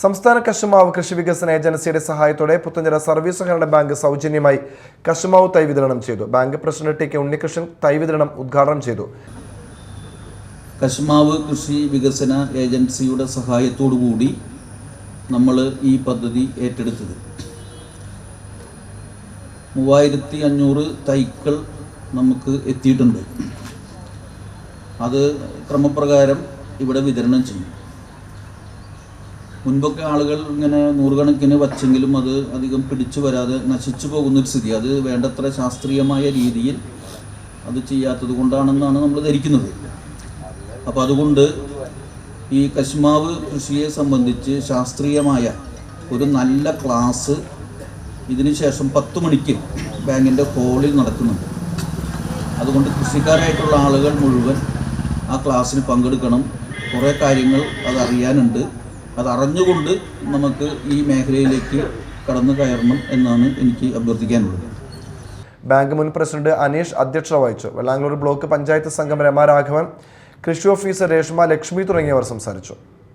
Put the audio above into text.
സംസ്ഥാന കശുമാവ് കൃഷി വികസന ഏജൻസിയുടെ സഹായത്തോടെ പുത്തഞ്ചിറ സർവീസ് സഹകരണ ബാങ്ക് സൗജന്യമായി കശുമാവ് തൈ വിതരണം ചെയ്തു. Bank president T K Unnikrishnan തൈ വിതരണം ഉദ്ഘാടനം ചെയ്തു. കശുമാവ് കൃഷി വികസന ഏജൻസിയുടെ കൂടി നമ്മൾ ഈ പദ്ധതി ഏറ്റെടുത്തത്. മൂവായിരത്തി അഞ്ഞൂറ് തൈക്കൾ നമുക്ക് എത്തിയിട്ടുണ്ട്. അത് ക്രമപ്രകാരം ഇവിടെ വിതരണം ചെയ്യും. മുൻപൊക്കെ ആളുകൾ ഇങ്ങനെ നൂറുകണക്കിന് വച്ചെങ്കിലും അത് അധികം പിടിച്ചു വരാതെ നശിച്ചു പോകുന്നൊരു സ്ഥിതി. അത് വേണ്ടത്ര ശാസ്ത്രീയമായ രീതിയിൽ അത് ചെയ്യാത്തത് കൊണ്ടാണെന്നാണ് നമ്മൾ ധരിക്കുന്നത്. അപ്പോൾ അതുകൊണ്ട് ഈ കശുമാവ് കൃഷിയെ സംബന്ധിച്ച് ശാസ്ത്രീയമായ ഒരു നല്ല ക്ലാസ് ഇതിന് ശേഷം പത്ത് മണിക്ക് ബാങ്കിന്റെ ഹോളിൽ നടക്കുന്നുണ്ട്. അതുകൊണ്ട് കൃഷിക്കാരായിട്ടുള്ള ആളുകൾ മുഴുവൻ ആ ക്ലാസ്സിന് പങ്കെടുക്കണം. കുറേ കാര്യങ്ങൾ അത് അറിയാനുണ്ട് അത് അറിഞ്ഞുകൊണ്ട് നമുക്ക് ഈ മേഖലയിലേക്ക് കടന്നു കയറണം എന്നാണ് എനിക്ക് അഭ്യർത്ഥിക്കാനുള്ളത്. ബാങ്ക് മുൻ പ്രസിഡന്റ് അനീഷ് അധ്യക്ഷത വഹിച്ചു. വെള്ളാംഗ്ലൂർ ബ്ലോക്ക് പഞ്ചായത്ത് സംഘം രമ രാഘവൻ കൃഷി ഓഫീസർ രേഷ്മ ലക്ഷ്മി തുടങ്ങിയവർ സംസാരിച്ചു.